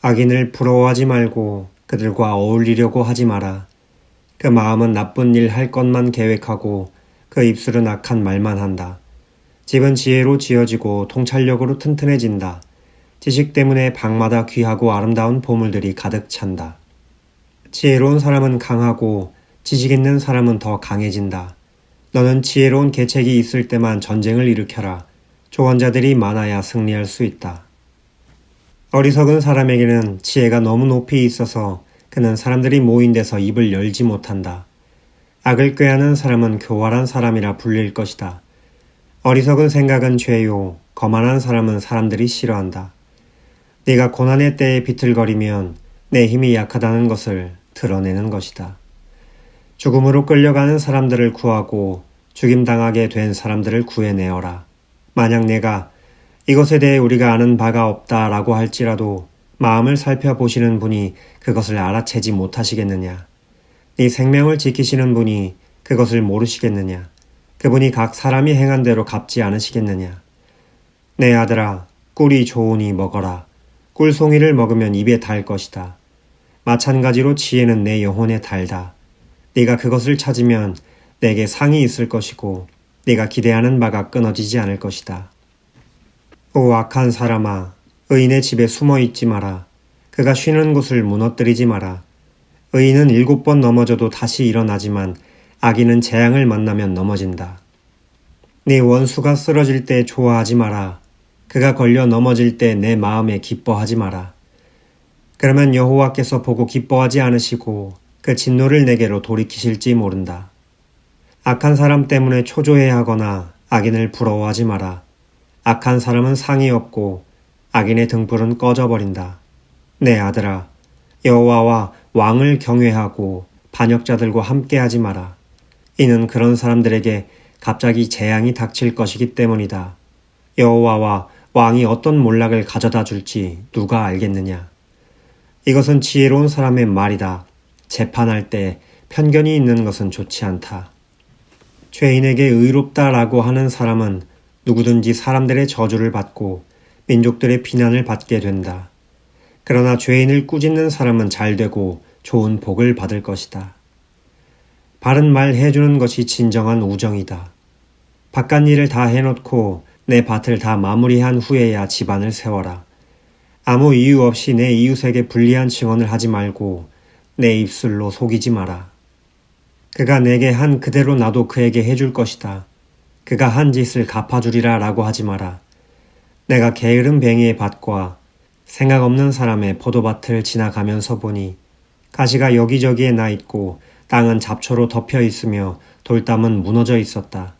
악인을 부러워하지 말고 그들과 어울리려고 하지 마라. 그 마음은 나쁜 일 할 것만 계획하고 그 입술은 악한 말만 한다. 집은 지혜로 지어지고 통찰력으로 튼튼해진다. 지식 때문에 방마다 귀하고 아름다운 보물들이 가득 찬다. 지혜로운 사람은 강하고 지식 있는 사람은 더 강해진다. 너는 지혜로운 계책이 있을 때만 전쟁을 일으켜라. 조언자들이 많아야 승리할 수 있다. 어리석은 사람에게는 지혜가 너무 높이 있어서 그는 사람들이 모인 데서 입을 열지 못한다. 악을 꾀하는 사람은 교활한 사람이라 불릴 것이다. 어리석은 생각은 죄요. 거만한 사람은 사람들이 싫어한다. 네가 고난의 때에 비틀거리면 내 힘이 약하다는 것을 드러내는 것이다. 죽음으로 끌려가는 사람들을 구하고 죽임당하게 된 사람들을 구해내어라. 만약 내가 이것에 대해 우리가 아는 바가 없다라고 할지라도 마음을 살펴보시는 분이 그것을 알아채지 못하시겠느냐? 네 생명을 지키시는 분이 그것을 모르시겠느냐? 그분이 각 사람이 행한 대로 갚지 않으시겠느냐? 내 아들아, 꿀이 좋으니 먹어라. 꿀송이를 먹으면 입에 달 것이다. 마찬가지로 지혜는 내 영혼에 달다. 네가 그것을 찾으면 내게 상이 있을 것이고 네가 기대하는 바가 끊어지지 않을 것이다. 오 악한 사람아, 의인의 집에 숨어 있지 마라. 그가 쉬는 곳을 무너뜨리지 마라. 의인은 일곱 번 넘어져도 다시 일어나지만 악인은 재앙을 만나면 넘어진다. 네 원수가 쓰러질 때 좋아하지 마라. 그가 걸려 넘어질 때 내 마음에 기뻐하지 마라. 그러면 여호와께서 보고 기뻐하지 않으시고 그 진노를 내게로 돌이키실지 모른다. 악한 사람 때문에 초조해하거나 악인을 부러워하지 마라. 악한 사람은 상이 없고 악인의 등불은 꺼져버린다. 내 아들아, 여호와와 왕을 경외하고 반역자들과 함께하지 마라. 이는 그런 사람들에게 갑자기 재앙이 닥칠 것이기 때문이다. 여호와와 왕이 어떤 몰락을 가져다 줄지 누가 알겠느냐? 이것은 지혜로운 사람의 말이다. 재판할 때 편견이 있는 것은 좋지 않다. 죄인에게 의롭다라고 하는 사람은 누구든지 사람들의 저주를 받고 민족들의 비난을 받게 된다. 그러나 죄인을 꾸짖는 사람은 잘 되고 좋은 복을 받을 것이다. 바른 말 해주는 것이 진정한 우정이다. 바깥 일을 다 해놓고 내 밭을 다 마무리한 후에야 집안을 세워라. 아무 이유 없이 내 이웃에게 불리한 증언을 하지 말고 내 입술로 속이지 마라. 그가 내게 한 그대로 나도 그에게 해줄 것이다. 그가 한 짓을 갚아주리라 라고 하지 마라. 내가 게으른 뱅이의 밭과 생각 없는 사람의 포도밭을 지나가면서 보니 가시가 여기저기에 나 있고 땅은 잡초로 덮여 있으며 돌담은 무너져 있었다.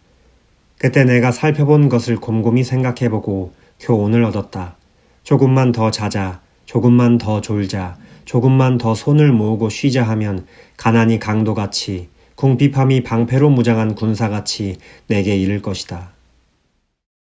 그때 내가 살펴본 것을 곰곰이 생각해보고 교훈을 얻었다. 조금만 더 자자, 조금만 더 졸자, 조금만 더 손을 모으고 쉬자 하면 가난이 강도같이 궁핍함이 방패로 무장한 군사같이 내게 이를 것이다.